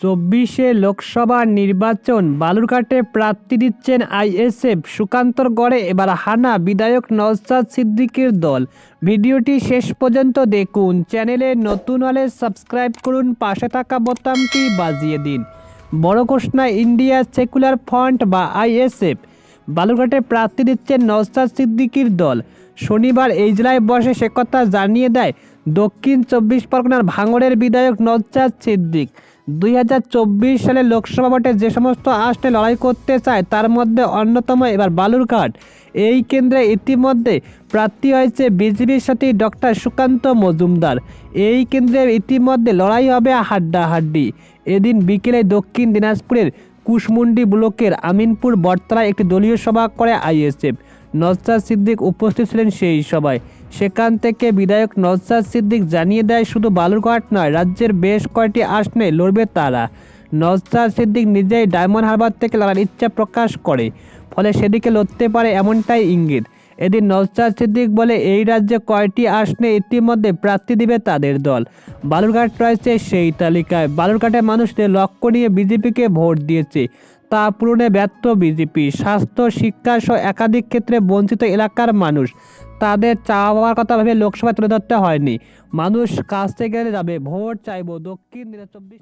চব্বিশে লোকসভা নির্বাচন, বালুরঘাটে প্রার্থী দিচ্ছেন আইএসএফ, সুকান্তর গড়ে, এবার হানা বিধায়ক নওশাদ সিদ্দিকীর দল। ভিডিওটি শেষ পর্যন্ত দেখুন, চ্যানেলে নতুন হলে সাবস্ক্রাইব করুন, পাশে থাকা বোতামটি বাজিয়ে দিন। বড় ঘোষণা ইন্ডিয়া সেকুলার ফ্রন্ট বা আইএসএফ, বালুরঘাটে প্রার্থী দিচ্ছেন নওশাদ সিদ্দিকীর দল। শনিবার এই জেলায় বসে সে কথা জানিয়ে দেয়, দক্ষিণ চব্বিশ পরগনার ভাঙড়ের বিধায়ক নওশাদ সিদ্দিক। দুই হাজার চব্বিশ সালে লোকসভা ভোটে যে সমস্ত আসনে লড়াই করতে চায়, তার মধ্যে অন্যতম এবার বালুরঘাট এই কেন্দ্রে ইতিমধ্যে প্রার্থী হয়েছে বিজেপির সাথে ডক্টর সুকান্ত মজুমদার। এই কেন্দ্রে ইতিমধ্যে লড়াই হবে হাড্ডাহাড্ডি। এদিন বিকেলে দক্ষিণ দিনাজপুরের কুশমুন্ডি ব্লকের আমিনপুর বটতলায় একটি দলীয় সভা করে আইএসএফ। নজসাদ সিদ্দিক উপস্থিত ছিলেন সেই সভায়। সেখান থেকে বিধায়ক নজসাদ সিদ্দিক জানিয়ে দেয়, শুধু বালুরঘাট নয়, রাজ্যের বেশ কয়েকটি আসনে লড়বে তারা। নজসাদ সিদ্দিক নিজেই ডায়মন্ড হারবার থেকে লড়ার ইচ্ছা প্রকাশ করে, ফলে সেদিকে লড়তে পারে এমনটাই ইঙ্গিত। এদিন নজসাদ সিদ্দিক বলে, এই রাজ্যে কয়টি আসনে ইতিমধ্যে প্রার্থী দিবে তাদের দল? বালুরঘাট রয়েছে সেই তালিকায়। বালুরঘাটের মানুষদের লক্ষ্য নিয়ে বিজেপিকে ভোট দিয়েছে। তা পূরণে ব্যর্থ বিজেপি। স্বাস্থ্য, শিক্ষা সহ একাধিক ক্ষেত্রে বঞ্চিত এলাকার মানুষ। তাদের চাওয়া পাওয়ার কথা ভেবে লোকসভায় তুলে ধরতে হয়নি। মানুষ কাছ গেলে যাবে। ভোট চাইব দক্ষিণ চব্বিশ